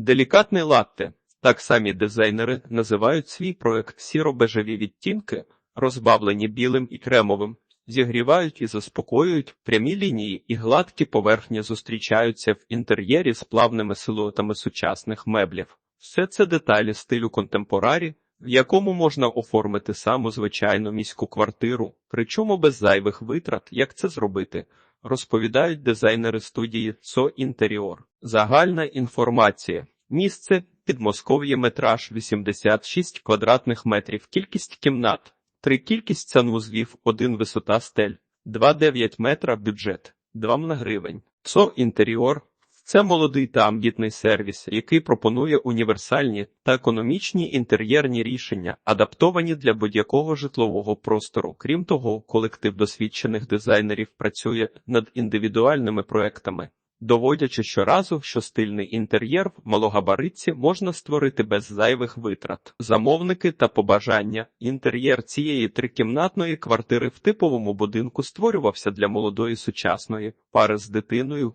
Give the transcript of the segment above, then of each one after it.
Делікатний латте. Так самі дизайнери називають свій проект сіро-бежеві відтінки, розбавлені білим і кремовим, зігрівають і заспокоюють, прямі лінії і гладкі поверхні зустрічаються в інтер'єрі з плавними силуетами сучасних меблів. Все це деталі стилю контемпорарі, в якому можна оформити саму звичайну міську квартиру, причому без зайвих витрат, як це зробити, розповідають дизайнери студії «Со Інтеріор». Загальна інформація. Місце Підмосков'я метраж 86 квадратних метрів, кількість кімнат, 3 кількість санвузлів, 1 висота стель, 2,9 метра бюджет, 2 мна гривень. ЦО Інтеріор це молодий та амбітний сервіс, який пропонує універсальні та економічні інтер'єрні рішення, адаптовані для будь-якого житлового простору. Крім того, колектив досвідчених дизайнерів працює над індивідуальними проектами, доводячи щоразу, що стильний інтер'єр в малогабаритці можна створити без зайвих витрат. Замовники та побажання. Інтер'єр цієї трикімнатної квартири в типовому будинку створювався для молодої сучасної пари з дитиною.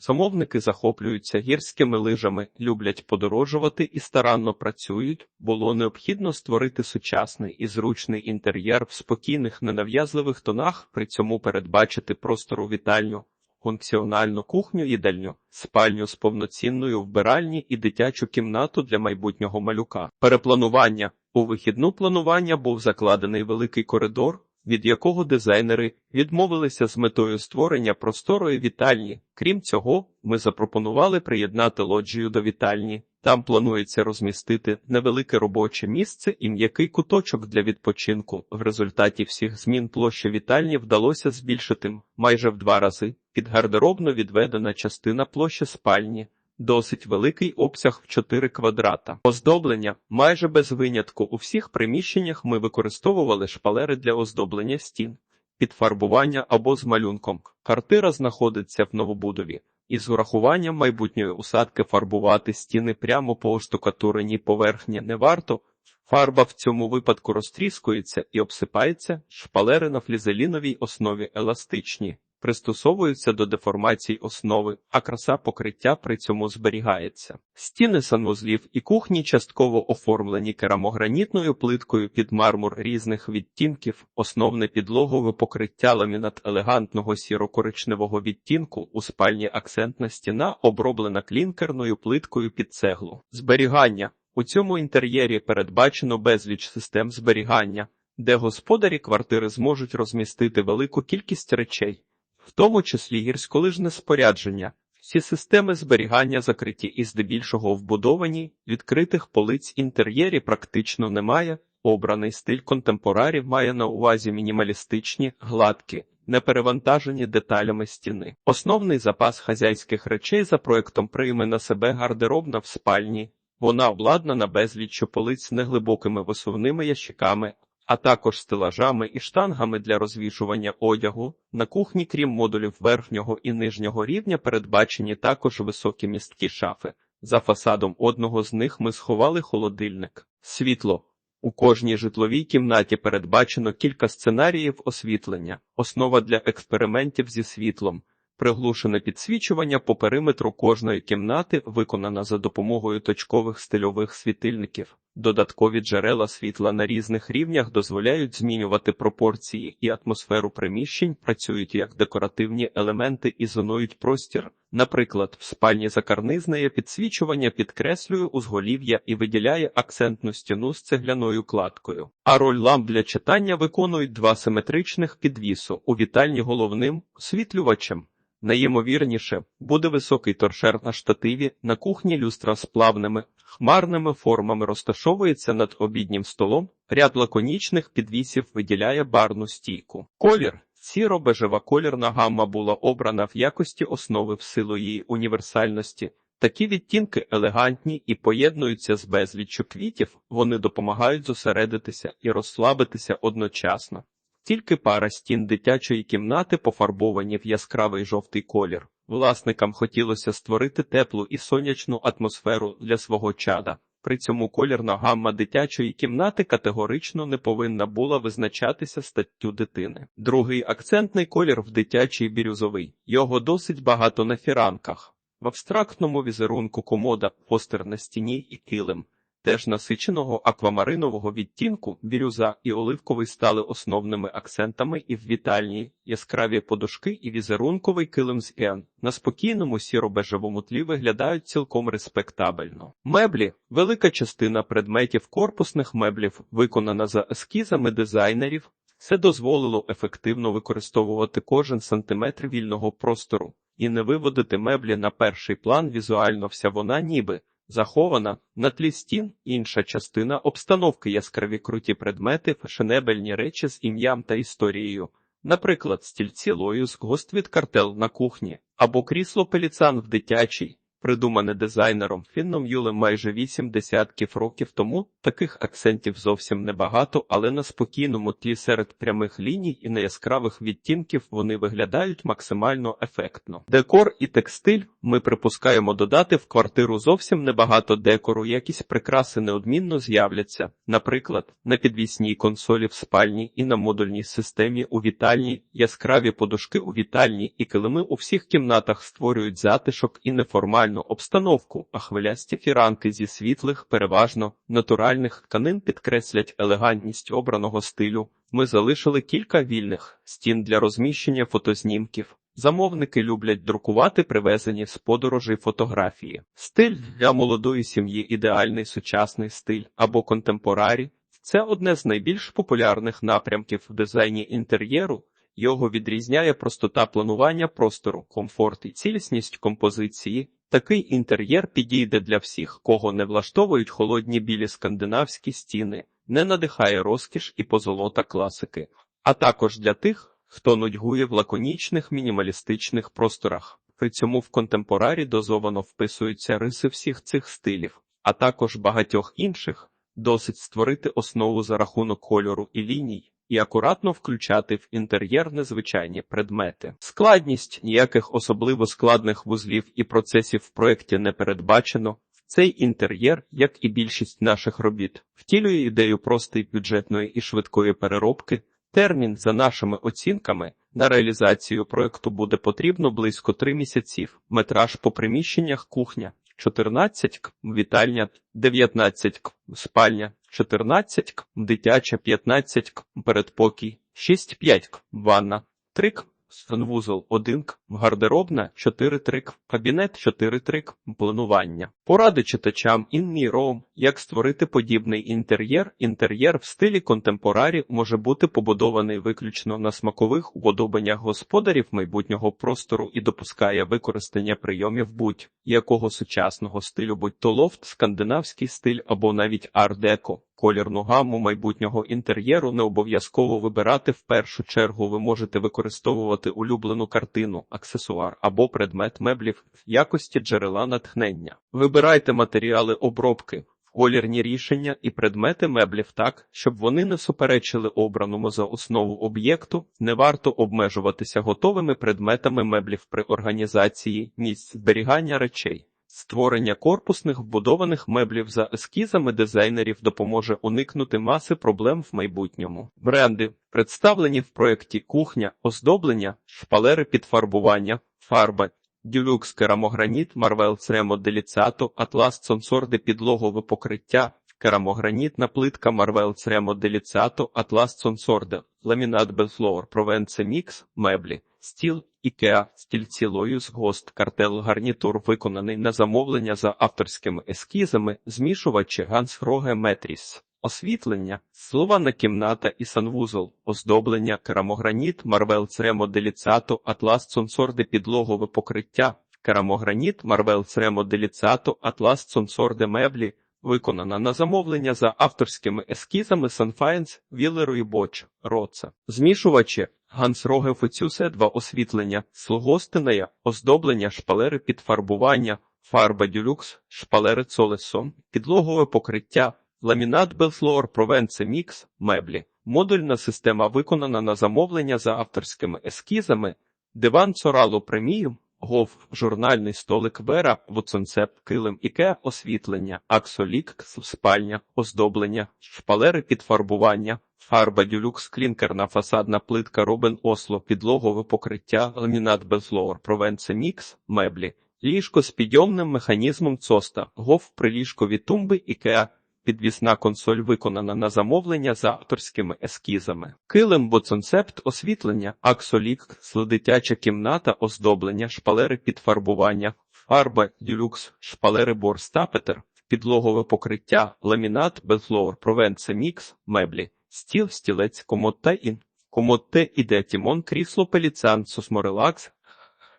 Замовники захоплюються гірськими лижами, люблять подорожувати і старанно працюють. Було необхідно створити сучасний і зручний інтер'єр в спокійних, ненав'язливих тонах, при цьому передбачити простору вітальню, функціональну кухню, їдальню, спальню з повноцінною вбиральні і дитячу кімнату для майбутнього малюка. Перепланування у вихідну планування був закладений великий коридор від якого дизайнери відмовилися з метою створення просторої вітальні. Крім цього, ми запропонували приєднати лоджію до вітальні. Там планується розмістити невелике робоче місце і м'який куточок для відпочинку. В результаті всіх змін площа вітальні вдалося збільшити майже в два рази. Під гардеробно відведена частина площі спальні. Досить великий обсяг в 4 квадрата. Оздоблення майже без винятку у всіх приміщеннях ми використовували шпалери для оздоблення стін, підфарбування або з малюнком. Квартира знаходиться в новобудові, і з урахуванням майбутньої усадки фарбувати стіни прямо по оштукатуреній поверхні не варто. Фарба в цьому випадку розтріскується і обсипається, шпалери на флізеліновій основі еластичні пристосовуються до деформацій основи, а краса покриття при цьому зберігається. Стіни санвузлів і кухні частково оформлені керамогранітною плиткою під мармур різних відтінків, основне підлогове покриття ламінат елегантного сіро-коричневого відтінку, у спальні акцентна стіна оброблена клінкерною плиткою під цеглу. Зберігання у цьому інтер'єрі передбачено безліч систем зберігання, де господарі квартири зможуть розмістити велику кількість речей в тому числі гірськолижне спорядження. Всі системи зберігання закриті і здебільшого вбудовані, відкритих полиць інтер'єрі практично немає. Обраний стиль контемпорарів має на увазі мінімалістичні, гладкі, неперевантажені деталями стіни. Основний запас хазяйських речей за проектом прийме на себе гардеробна в спальні. Вона обладнана безліччю полиць неглибокими висувними ящиками, а також стелажами і штангами для розвішування одягу. На кухні, крім модулів верхнього і нижнього рівня, передбачені також високі місткі шафи. За фасадом одного з них ми сховали холодильник. Світло. У кожній житловій кімнаті передбачено кілька сценаріїв освітлення, основа для експериментів зі світлом. Приглушене підсвічування по периметру кожної кімнати виконано за допомогою точкових стильових світильників. Додаткові джерела світла на різних рівнях дозволяють змінювати пропорції і атмосферу приміщень, працюють як декоративні елементи і зонують простір. Наприклад, в спальні закарнизне підсвічування підкреслює узголів'я і виділяє акцентну стіну з цегляною кладкою. А роль ламп для читання виконують два симетричних підвісу у вітальні головним освітлювачем. Найімовірніше буде високий торшер на штативі, на кухні люстра з плавними, хмарними формами розташовується над обіднім столом, ряд лаконічних підвісів виділяє барну стійку. Колір сіро-бежева колірна гамма була обрана в якості основи в силу її універсальності. Такі відтінки елегантні і поєднуються з безліччю квітів, вони допомагають зосередитися і розслабитися одночасно. Тільки пара стін дитячої кімнати пофарбовані в яскравий жовтий колір. Власникам хотілося створити теплу і сонячну атмосферу для свого чада. При цьому колірна гамма дитячої кімнати категорично не повинна була визначатися статтю дитини. Другий акцентний колір в дитячий бірюзовий. Його досить багато на фіранках. В абстрактному візерунку комода, постер на стіні і килим. Теж насиченого аквамаринового відтінку бірюза і оливковий стали основними акцентами і в вітальні, яскраві подушки і візерунковий килим з Ен на спокійному сіро-бежевому тлі виглядають цілком респектабельно. Меблі велика частина предметів корпусних меблів виконана за ескізами дизайнерів. Це дозволило ефективно використовувати кожен сантиметр вільного простору і не виводити меблі на перший план візуально вся вона ніби. Захована на тлі стін інша частина обстановки яскраві круті предмети, фешенебельні речі з ім'ям та історією, наприклад, стільці лоюз, гост від картел на кухні або крісло пеліцан в дитячій, придумане дизайнером Фінном Юлем майже вісім десятків років тому. Таких акцентів зовсім небагато, але на спокійному тлі серед прямих ліній і неяскравих відтінків вони виглядають максимально ефектно. Декор і текстиль ми припускаємо додати в квартиру зовсім небагато декору, якісь прикраси неодмінно з'являться, наприклад, на підвісній консолі в спальні і на модульній системі у вітальні, яскраві подушки у вітальні і килими у всіх кімнатах створюють затишок і неформальну обстановку, а хвилясті фіранки зі світлих, переважно натуральних тканин підкреслять елегантність обраного стилю. Ми залишили кілька вільних стін для розміщення фотознімків. Замовники люблять друкувати привезені з подорожей фотографії. Стиль для молодої сім'ї ідеальний сучасний стиль або контемпорарі. Це одне з найбільш популярних напрямків в дизайні інтер'єру. Його відрізняє простота планування простору, комфорт і цілісність композиції. Такий інтер'єр підійде для всіх, кого не влаштовують холодні білі скандинавські стіни, не надихає розкіш і позолота класики, а також для тих, хто нудьгує в лаконічних мінімалістичних просторах. При цьому в контемпорарі дозовано вписуються риси всіх цих стилів, а також багатьох інших. Досить створити основу за рахунок кольору і ліній і акуратно включати в інтер'єр незвичайні предмети. Складність ніяких особливо складних вузлів і процесів в проєкті не передбачено. Цей інтер'єр, як і більшість наших робіт, втілює ідею простої бюджетної і швидкої переробки. Термін, за нашими оцінками, на реалізацію проєкту буде потрібно близько 3 місяців. Метраж по приміщеннях кухня 14 к, вітальня 19 к, спальня 14 к, дитяча 15 к, передпокій 6-5 к, ванна 3 к, санвузол 1 к, гардеробна 4 3 к, кабінет 4 3 к, планування. Поради читачам роум, як створити подібний інтер'єр. Інтер'єр в стилі контемпорарі може бути побудований виключно на смакових уподобаннях господарів майбутнього простору і допускає використання прийомів будь-якого сучасного стилю, будь то лофт, скандинавський стиль або навіть ар-деко. Колірну гаму майбутнього інтер'єру не обов'язково вибирати в першу чергу. Ви можете використовувати улюблену картину, аксесуар або предмет меблів в якості джерела натхнення. Вибирайте матеріали обробки, колірні рішення і предмети меблів так, щоб вони не суперечили обраному за основу об'єкту. Не варто обмежуватися готовими предметами меблів при організації місць зберігання речей. Створення корпусних вбудованих меблів за ескізами дизайнерів допоможе уникнути маси проблем в майбутньому. Бренди, представлені в проєкті кухня, оздоблення, шпалери підфарбування, фарба, дюлюкс керамограніт, Марвел Цремо Деліцато, Атлас Сонсорде підлогове покриття, керамогранітна плитка Марвел Цремо Деліцато, Атлас Сонсорде, ламінат Белфлор, Провенце Мікс, меблі, стіл, Ікеа, стільці Лоюс, Гост, картел гарнітур виконаний на замовлення за авторськими ескізами, змішувачі Ганс Роге Метріс. Освітлення, слована кімната і санвузол, оздоблення, керамограніт, Марвел Цремо Деліцато, Атлас Сонсорде підлогове покриття, керамограніт, Марвел Цремо Деліцато, Атлас Сонсорде меблі, виконана на замовлення за авторськими ескізами Санфаєнс, Віллеру і Боч, Роца. Змішувачі, Ганс Роге Фоцюсе 2 освітлення, слугостинея, оздоблення, шпалери підфарбування, фарба дюлюкс, шпалери Цолесо, підлогове покриття, ламінат Белфлор Провенце Мікс, меблі. Модульна система виконана на замовлення за авторськими ескізами, диван Цорало преміум, Гов, журнальний столик Вера, Вуценцеп, килим Іке, освітлення, Аксолік, спальня, оздоблення, шпалери підфарбування, фарба дюлюкс, клінкерна фасадна плитка Робен Осло, підлогове покриття, ламінат Безлоур, Провенце Мікс, меблі, Ліжко з підйомним механізмом ЦОСТа, ГОВ приліжкові тумби IKEA, підвісна консоль виконана на замовлення за авторськими ескізами. Килим боцонцепт освітлення, аксолік, дитяча кімната, оздоблення, шпалери під фарбування, фарба, дюлюкс, шпалери борстапетер, підлогове покриття, ламінат, безфлор, провенце мікс, меблі, стіл, стілець, комод та ін. Комод Т іде Тімон, крісло, пеліцян, сосморелакс,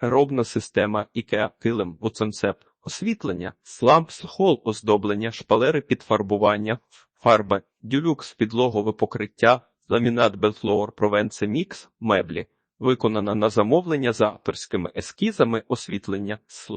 Робна система IKEA, килим, боцонцепт, освітлення, слампс, хол, оздоблення, шпалери під фарбування, фарба, дюлюкс, підлогове покриття, ламінат Белфлоор, Провенце Мікс, меблі. Виконана на замовлення за авторськими ескізами освітлення, сл.